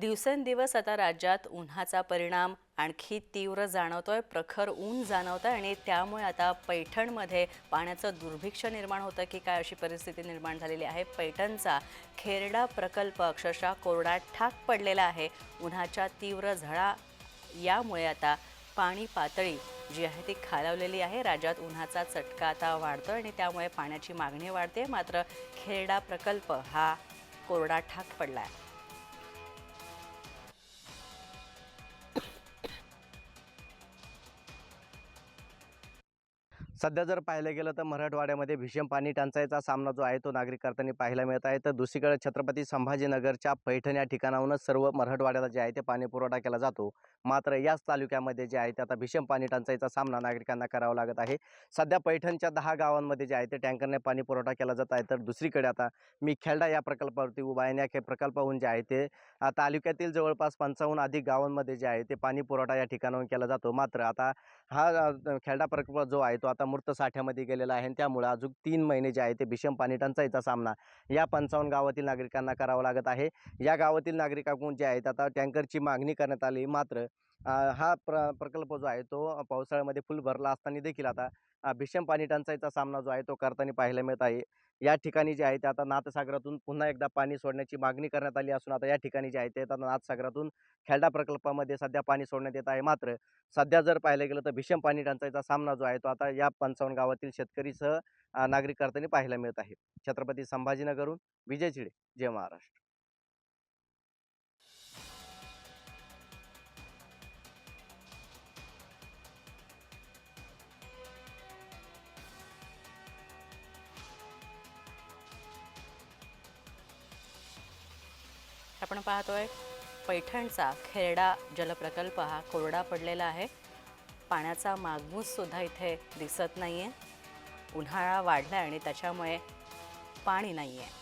दिवसेंदिवस आता राज्यात उन्हाचा परिणाम आणखी तीव्र जाणवतोय प्रखर ऊन जाणवतंय आणि त्यामुळे आता पैठणमध्ये पाण्याचं दुर्भिक्ष निर्माण होतं की काय अशी परिस्थिती निर्माण झालेली आहे. पैठणचा खेरडा प्रकल्प अक्षरशः कोरडा ठाक पडलेला आहे. उन्हाच्या तीव्र झळा यामुळे आता पाणी पातळी जी आहे ती खालावलेली आहे. राज्यात उन्हाचा चटका आता वाढतो आणि त्यामुळे पाण्याची मागणी वाढते. मात्र खेरडा प्रकल्प हा कोरडा ठाक पडला आहे सध्या जर पाहायला गेलं तर मराठवाड्यामध्ये भीषण पाणी टंचाईचा सामना जो आहे तो नागरिक करताना पाहायला मिळत आहे. तर दुसरीकडे छत्रपती संभाजीनगरच्या पैठण या ठिकाणाहूनच सर्व मराठवाड्याला जे आहे ते पाणी पुरवठा केला जातो. मात्र याच तालुक्यामध्ये जे आहे ते आता भीषण पाणी टंचाईचा सामना नागरिकांना करावा लागत आहे. सध्या पैठणच्या दहा गावांमध्ये जे आहे ते टँकरने पाणी पुरवठा केला जात आहे. तर दुसरीकडे आता मी खेळडा या प्रकल्पावरती उभा आहे या प्रकल्पाहून जे आहे ते तालुक्यातील जवळपास पंचावन्न अधिक गावांमध्ये जे आहे ते पाणी पुरवठा या ठिकाणाहून केला जातो. मात्र आता हा खेळडा प्रकल्प जो आहे तो आता मूर्त साठ्यामध्ये गेलेला आहे आणि त्यामुळे अजून तीन महिने जे आहे ते भीषण पाणी टंचाईचा सामना या पंचावन्न गावातील नागरिकांना करावा लागत आहे. या गावातील नागरिकांकडून जे आहेत आता टँकरची मागणी करण्यात आली. मात्र हा प्र प्रकल्प जो आहे तो पावसाळ्यामध्ये फुल भरला असताना देखील आता भीषण पाणी टंचाईचा सामना जो आहे तो करताना पाहायला मिळत आहे. या ठिकाणी जे आहे ते आता नाथसागरातून पुन्हा एकदा पाणी सोडण्याची मागणी करण्यात आली असून आता या ठिकाणी जे आहे ते आता नाथसागरातून खेळडा प्रकल्पामध्ये सध्या पाणी सोडण्यात येत आहे. मात्र सध्या जर पाहायला गेलं तर भीषण पाणी टंचाईचा सामना जो आहे तो आता या पंचावन्न गावातील शेतकरीसह नागरिक करताना पाहायला मिळत आहे. छत्रपती संभाजीनगरहून विजय चिडे जय महाराष्ट्र. आपण पाहतोय पैठणचा खेरडा जलप्रकल्प हा कोरडा पडलेला आहे. पाण्याचा मागमूससुद्धा इथे दिसत नाही आहे उन्हाळा वाढला आहे आणि त्याच्यामुळे पाणी नाही आहे